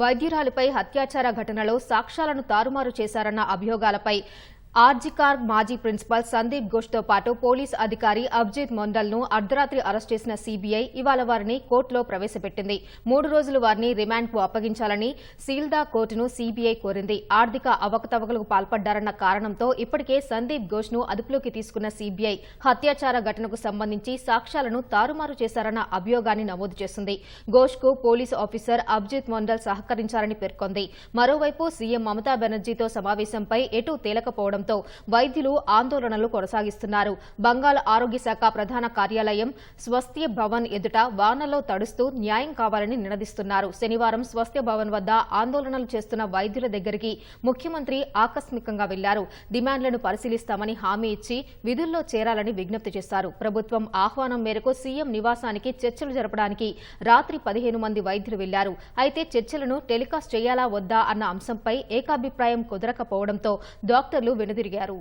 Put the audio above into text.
వైద్యురాలిపై హత్యాచార ఘటనలో సాక్ష్యాలను తారుమారు చేశారన్న అభియోగాలపై ఆర్జికార్ మాజీ ప్రిన్సిపల్ సందీప్ ఘోష్తో పాటు పోలీస్ అధికారి అబ్జిత్ మొండల్ను అర్ధరాత్రి అరెస్ట్ చేసిన సీబీఐ ఇవాళ వారిని కోర్టులో ప్రవేశపెట్టింది. మూడు రోజులు వారిని రిమాండ్కు అప్పగించాలని సీల్దా కోర్టును సీబీఐ కోరింది. ఆర్థిక అవకతవకలకు పాల్పడ్డారన్న కారణంతో ఇప్పటికే సందీప్ ఘోష్ను అదుపులోకి తీసుకున్న సీబీఐ హత్యాచార ఘటనకు సంబంధించి సాక్ష్యాలను తారుమారు చేశారన్న అభియోగాన్ని నమోదు చేసింది. ఘోష్కు పోలీసు ఆఫీసర్ అబ్జిత్ మొండల్ సహకరించారని పేర్కొంది. మరోవైపు సీఎం మమతా బెనర్జీతో సమావేశంపై ఎటూ తేలకపోవడం తేలకపోవడంతో వైద్యులు ఆందోళనలు కొనసాగిస్తున్నారు. బంగాల్ ఆరోగ్య శాఖ ప్రధాన కార్యాలయం స్వస్థ్య భవన్ ఎదుట వానలో తడుస్తూ న్యాయం కావాలని నినదిస్తున్నారు. శనివారం స్వస్థ్య భవన్ వద్ద ఆందోళనలు చేస్తున్న వైద్యుల దగ్గరికి ముఖ్యమంత్రి ఆకస్మికంగా వెళ్ళారు. డిమాండ్లను పరిశీలిస్తామని హామీ ఇచ్చి విధుల్లో చేరాలని విజ్ఞప్తి చేశారు. ప్రభుత్వం ఆహ్వానం మేరకు సీఎం నివాసానికి చర్చలు జరపడానికి రాత్రి పదిహేను మంది వైద్యులు వెళ్ళారు. అయితే చర్చలను టెలికాస్ట్ చేయాలా వద్దా అన్న అంశంపై ఏకాభిప్రాయం కుదరకపోవడంతో డాక్టర్లు వెనుదిరిగారు